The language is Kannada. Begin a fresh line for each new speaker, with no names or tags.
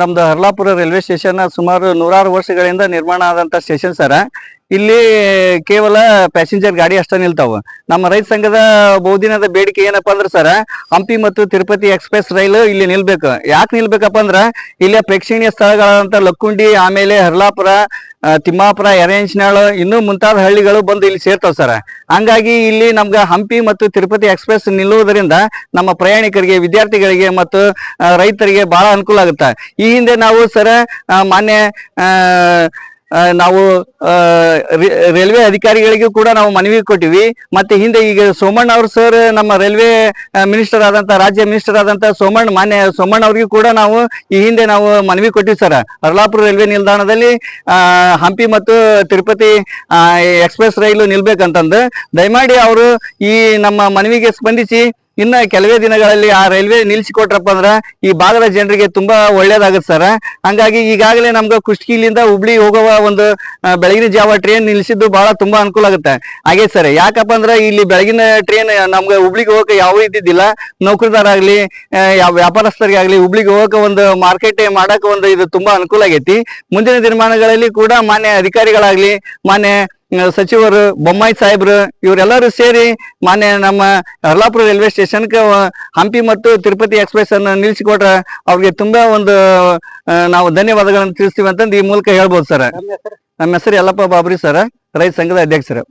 ನಮ್ದು ಹರ್ಲಾಪುರ ರೈಲ್ವೆ ಸ್ಟೇಷನ್ ಸುಮಾರು ನೂರಾರು ವರ್ಷಗಳಿಂದ ನಿರ್ಮಾಣ ಆದಂತ ಸ್ಟೇಷನ್ ಸರ. ಇಲ್ಲಿ ಕೇವಲ ಪ್ಯಾಸೆಂಜರ್ ಗಾಡಿ ಅಷ್ಟೇ ನಿಲ್ತಾವ. ನಮ್ಮ ರೈತ ಸಂಘದ ಬಹುದಿನದ ಬೇಡಿಕೆ ಏನಪ್ಪಾ ಅಂದ್ರೆ ಸರ, ಹಂಪಿ ಮತ್ತು ತಿರುಪತಿ ಎಕ್ಸ್ಪ್ರೆಸ್ ರೈಲು ಇಲ್ಲಿ ನಿಲ್ಬೇಕು. ಯಾಕೆ ನಿಲ್ಬೇಕಪ್ಪ ಅಂದ್ರ, ಇಲ್ಲಿ ಪ್ರೇಕ್ಷಣೀಯ ಸ್ಥಳಗಳಾದಂತ ಲಕ್ಕುಂಡಿ, ಆಮೇಲೆ ಹರ್ಲಾಪುರ ತಿಮ್ಮಾಪುರ ಎರೆಂಚ್ನಾಳು ಇನ್ನೂ ಮುಂತಾದ ಹಳ್ಳಿಗಳು ಬಂದು ಇಲ್ಲಿ ಸೇರ್ತಾವ ಸರ್. ಹಂಗಾಗಿ ಇಲ್ಲಿ ನಮ್ಗೆ ಹಂಪಿ ಮತ್ತು ತಿರುಪತಿ ಎಕ್ಸ್ಪ್ರೆಸ್ ನಿಲ್ಲುವುದರಿಂದ ನಮ್ಮ ಪ್ರಯಾಣಿಕರಿಗೆ, ವಿದ್ಯಾರ್ಥಿಗಳಿಗೆ ಮತ್ತು ರೈತರಿಗೆ ಬಹಳ ಅನುಕೂಲ ಆಗುತ್ತೆ. ಈ ಹಿಂದೆ ನಾವು ಸರ ಮಾನ್ಯ ನಾವು ರೈಲ್ವೆ ಅಧಿಕಾರಿಗಳಿಗೂ ಕೂಡ ನಾವು ಮನವಿ ಕೊಟ್ಟಿವಿ. ಮತ್ತೆ ಹಿಂದೆ ಈಗ ಸೋಮಣ್ಣ ಅವ್ರ ಸರ್ ನಮ್ಮ ರೈಲ್ವೆ ಮಿನಿಸ್ಟರ್ ಆದಂತ, ರಾಜ್ಯ ಮಿನಿಸ್ಟರ್ ಆದಂತ ಸೋಮಣ್ಣ, ಮಾನ್ಯ ಸೋಮಣ್ಣ ಅವ್ರಿಗೂ ಕೂಡ ನಾವು ಈ ಹಿಂದೆ ನಾವು ಮನವಿ ಕೊಟ್ಟಿವಿ ಸರ್ ಅರ್ಲಾಪುರ ರೈಲ್ವೆ ನಿಲ್ದಾಣದಲ್ಲಿ ಹಂಪಿ ಮತ್ತು ತಿರುಪತಿ ಎಕ್ಸ್ಪ್ರೆಸ್ ರೈಲು ನಿಲ್ಬೇಕಂತಂದು. ದಯಮಾಡಿ ಅವರು ಈ ನಮ್ಮ ಮನವಿಗೆ ಸ್ಪಂದಿಸಿ ಇನ್ನ ಕೆಲವೇ ದಿನಗಳಲ್ಲಿ ಆ ರೈಲ್ವೆ ನಿಲ್ಸಿಕೊಟ್ರಪ್ಪ ಅಂದ್ರ ಈ ಭಾಗದ ಜನರಿಗೆ ತುಂಬಾ ಒಳ್ಳೇದಾಗುತ್ತೆ ಸರ್ ಹಂಗಾಗಿ ಈಗಾಗಲೇ ನಮ್ಗೆ ಕುಷ್ಟಗಿಲಿಂದ ಹುಬ್ಳಿ ಹೋಗುವ ಒಂದು ಬೆಳಗಿನ ಜಾವ ಟ್ರೈನ್ ನಿಲ್ಸಿದ್ದು ಬಹಳ ತುಂಬಾ ಅನುಕೂಲ ಆಗುತ್ತೆ. ಹಾಗೆ ಸರ್ ಯಾಕಪ್ಪ ಅಂದ್ರೆ ಇಲ್ಲಿ ಬೆಳಗಿನ ಟ್ರೈನ್ ನಮ್ಗೆ ಹುಬ್ಳಿಗೆ ಹೋಗಕ್ಕೆ ಯಾವ ಇದ್ದಿದ್ದಿಲ್ಲ. ನೌಕರದಾರಾಗ್ಲಿ ವ್ಯಾಪಾರಸ್ಥರಿಗಾಗ್ಲಿ ಹುಬ್ಳಿಗೆ ಹೋಗಕ್ಕೆ ಒಂದು ಮಾರ್ಕೆಟ್ ಮಾಡಕ್ ಒಂದು ಇದು ತುಂಬಾ ಅನುಕೂಲ ಆಗೈತಿ. ಮುಂದಿನ ದಿನಮಾನಗಳಲ್ಲಿ ಕೂಡ ಮಾನ್ಯ ಅಧಿಕಾರಿಗಳಾಗ್ಲಿ, ಮಾನ್ಯ ಸಚಿವರು ಬೊಮ್ಮಾಯಿ ಸಾಹೇಬ್ರು ಇವರೆಲ್ಲರೂ ಸೇರಿ ಮಾನ್ಯ ನಮ್ಮ ಹರ್ಲಾಪುರ ರೈಲ್ವೆ ಸ್ಟೇಷನ್ಗೆ ಹಂಪಿ ಮತ್ತು ತಿರುಪತಿ ಎಕ್ಸ್ಪ್ರೆಸ್ ಅನ್ನು ನಿಲ್ಲಿಸಿಕೊಟ್ರೆ ಅವ್ರಿಗೆ ತುಂಬಾ ಒಂದು ನಾವು ಧನ್ಯವಾದಗಳನ್ನು ತಿಳಿಸ್ತೀವಿ ಅಂತಂದು ಈ ಮೂಲಕ ಹೇಳ್ಬೋದು ಸರ್. ನಮ್ಮ ಹೆಸರು ಯಲ್ಲಪ್ಪ ಬಾಬ್ರಿ ಸರ್ ರೈತ ಸಂಘದ ಅಧ್ಯಕ್ಷರು.